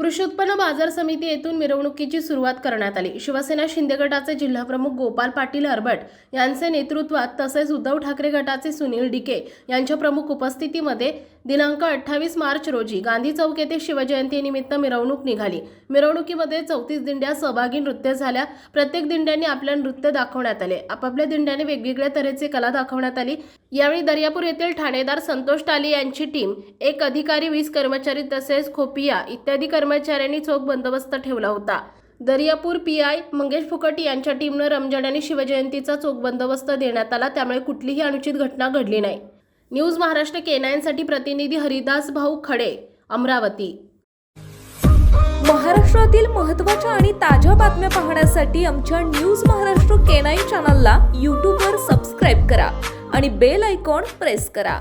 कृषी उत्पन्न बाजार समिती येथून मिरवणुकीची सुरुवात करण्यात आली. शिवसेना शिंदे गटाचे जिल्हाप्रमुख गोपाल पाटील हरबट यांचे नेतृत्वात तसेच उद्धव ठाकरे गटाचे सुनील डिके यांच्या प्रमुख उपस्थितीमध्ये दिनांक अठ्ठावीस मार्च रोजी गांधी चौक येथे शिवजयंतीनिमित्त मिरवणूक निघाली. मिरवणुकीमध्ये चौतीस दिंड्या सहभागी नृत्य झाल्या. प्रत्येक दिंड्यांनी आपल्या नृत्य दाखवण्यात आले. आपापल्या दिंड्याने वेगवेगळ्या तऱ्हेचे कला दाखवण्यात आली. यावेळी दर्यापूर येथील ठाणेदार संतोष टाली यांची टीम एक अधिकारी वीस कर्मचारी तसेच खोपिया इत्यादी कर्मचाऱ्यांनी चोख बंदोबस्त ठेवला होता. दर्यापूर पी आय मंगेश फुकट यांच्या टीमनं रमजान आणि शिवजयंतीचा चोख बंदोबस्त देण्यात आला त्यामुळे कुठलीही अनुचित घटना घडली नाही. न्यूज महाराष्ट्र केनायनसाठी प्रतिनिधी हरिदास भाऊ खडे अमरावती. महाराष्ट्रातील महत्त्वाच्या आणि ताज्या बातम्या पाहण्यासाठी आमच्या न्यूज महाराष्ट्र केनाईन चॅनलला यूट्यूबवर सबस्क्राईब करा आणि बेल आयकॉन प्रेस करा.